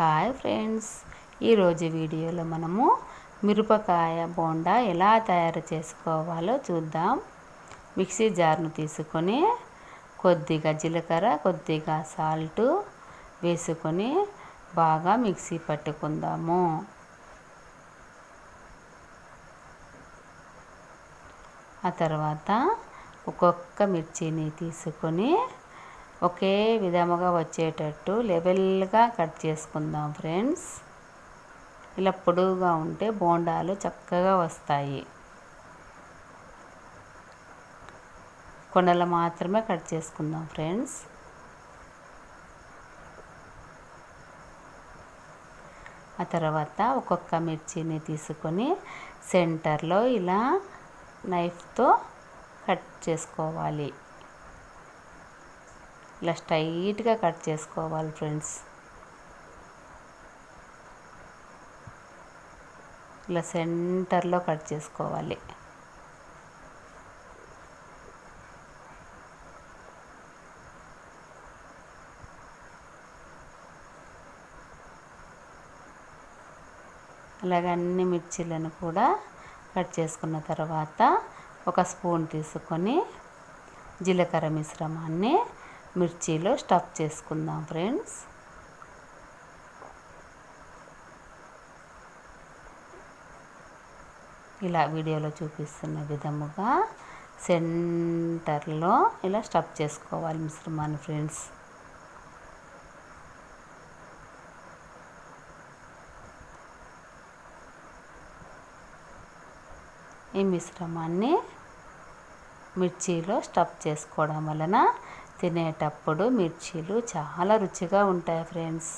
Hi friends. ఈరోజు వీడియోలో మనము మిరపకాయ బోండా ఎలా తయారు చేసుకోవాలో చూద్దాం. మిక్సీ జార్ను తీసుకొని కొద్దిగా జీలకర్ర కొద్దిగా సాల్ట్ వేసుకొని బాగా మిక్సీ పట్టుకుందాము. ఆ తర్వాత ఒక్కొక్క మిర్చిని తీసుకొని ఒకే విధముగా వచ్చేటట్టు లెవెల్గా కట్ చేసుకుందాం ఫ్రెండ్స్. ఇలా పొడువుగా ఉంటే బోండాలు చక్కగా వస్తాయి. కొండలు మాత్రమే కట్ చేసుకుందాం ఫ్రెండ్స్. ఆ తర్వాత ఒక్కొక్క మిర్చిని తీసుకొని సెంటర్లో ఇలా నైఫ్తో కట్ చేసుకోవాలి. ఇలా స్ట్రైట్గా కట్ చేసుకోవాలి ఫ్రెండ్స్. ఇలా సెంటర్లో కట్ చేసుకోవాలి. అలాగే అన్ని మిర్చీలను కూడా కట్ చేసుకున్న తర్వాత ఒక స్పూన్ తీసుకొని జీలకర్ర మిశ్రమాన్ని మిర్చిలో స్టఫ్ చేసుకుందాం ఫ్రెండ్స్. ఇలా వీడియోలో చూపిస్తున్న విధముగా సెంటర్లో ఇలా స్టఫ్ చేసుకోవాలి మిశ్రమాన్ని ఫ్రెండ్స్. ఈ మిశ్రమాన్ని మిర్చిలో స్టఫ్ చేసుకోవడం వలన తినేటప్పుడు మిర్చీలు చాలా రుచిగా ఉంటాయి ఫ్రెండ్స్.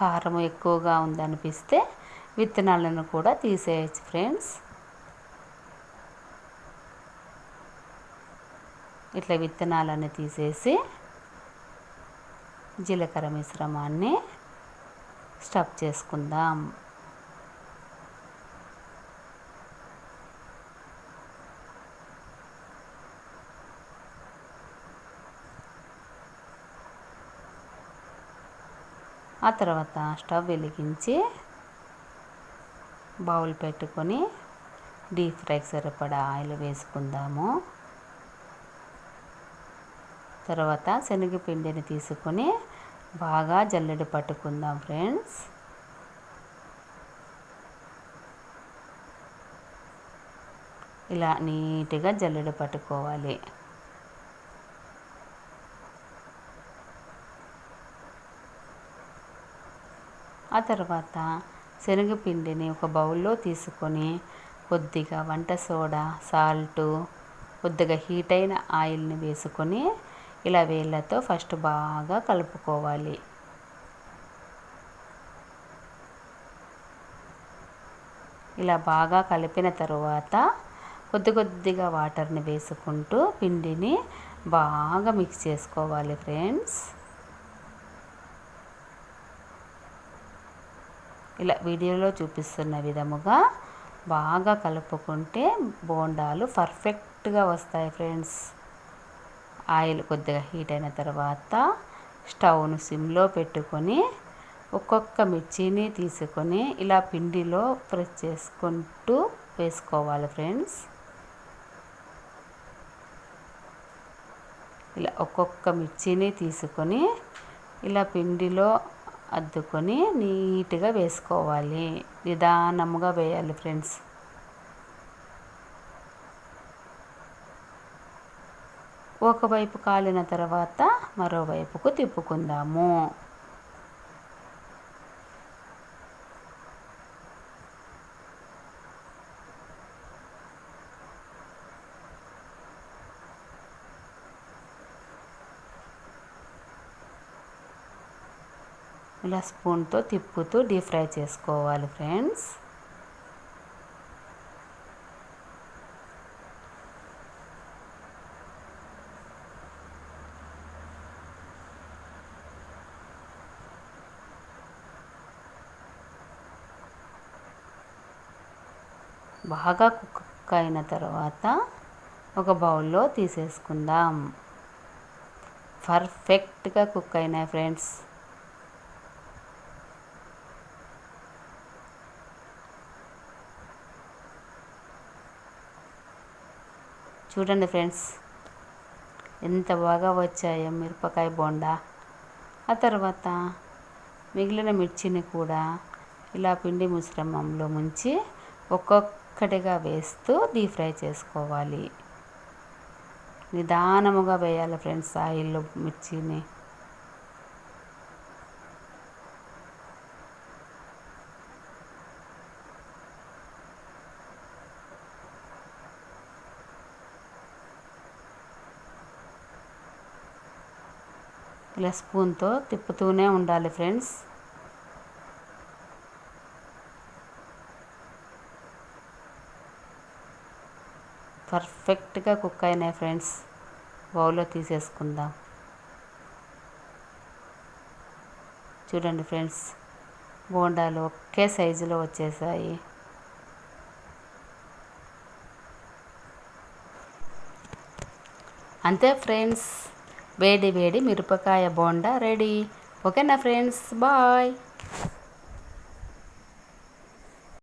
కారం ఎక్కువగా ఉందనిపిస్తే విత్తనాలను కూడా తీసేయచ్చు ఫ్రెండ్స్. ఇట్లా విత్తనాలను తీసేసి జీలకర్ర మిశ్రమాన్ని స్టఫ్ చేసుకుందాం. ఆ తర్వాత స్టవ్ వెలిగించి బౌల్ పెట్టుకొని డీప్ ఫ్రైకి సరిపడా ఆయిల్ వేసుకుందాము. తర్వాత శనగపిండిని తీసుకొని బాగా జల్లెడ పట్టుకుందాం ఫ్రెండ్స్. ఇలా నీట్గా జల్లెడ పట్టుకోవాలి. ఆ తర్వాత శనగపిండిని ఒక బౌల్లో తీసుకొని కొద్దిగా వంట సోడా సాల్టు కొద్దిగా హీట్ అయిన ఆయిల్ని వేసుకొని ఇలా వేళ్ళతో ఫస్ట్ బాగా కలుపుకోవాలి. ఇలా బాగా కలిపిన తరువాత కొద్ది కొద్దిగా వాటర్ని వేసుకుంటూ పిండిని బాగా మిక్స్ చేసుకోవాలి ఫ్రెండ్స్. ఇలా వీడియోలో చూపిస్తున్న విధముగా బాగా కలుపుకుంటే బోండాలు పర్ఫెక్ట్గా వస్తాయి ఫ్రెండ్స్. ఆయిల్ కొద్దిగా హీట్ అయిన తర్వాత స్టవ్ను సిమ్లో పెట్టుకొని ఒక్కొక్క మిర్చిని తీసుకొని ఇలా పిండిలో ప్రెస్ చేసుకుంటూ వేసుకోవాలి ఫ్రెండ్స్. ఇలా ఒక్కొక్క మిర్చిని తీసుకొని ఇలా పిండిలో అద్దుకొని నీట్గా వేసుకోవాలి. నిదానముగా వేయాలి ఫ్రెండ్స్. ఒకవైపు కాలిన తర్వాత మరోవైపుకు తిప్పుకుందాము. ఇలా స్పూన్తో తిప్పుతూ డీప్ ఫ్రై చేసుకోవాలి ఫ్రెండ్స్. బాగా కుక్ అయిన తర్వాత ఒక బౌల్లో తీసేసుకుందాం. పర్ఫెక్ట్గా కుక్ అయినాయి ఫ్రెండ్స్. చూడండి ఫ్రెండ్స్ ఎంత బాగా వచ్చాయో మిరపకాయ బోండా. ఆ తర్వాత మిగిలిన మిర్చిని కూడా ఇలా పిండి మిశ్రమంలో ముంచి ఒక్కొక్కటిగా వేస్తూ డీప్ ఫ్రై చేసుకోవాలి. నిదానముగా వేయాలి ఫ్రెండ్స్ ఆయిల్లో మిర్చిని. ఇలా స్పూన్తో తిప్పుతూనే ఉండాలి ఫ్రెండ్స్. పర్ఫెక్ట్గా కుక్ అయినాయి ఫ్రెండ్స్. బౌల్లో తీసేసుకుందాం. చూడండి ఫ్రెండ్స్ బోండాలు ఒకే సైజులో వచ్చేసాయి. అంతే ఫ్రెండ్స్. వేడి వేడి మిరపకాయ బోండా రెడీ. ఓకేనా ఫ్రెండ్స్? బాయ్.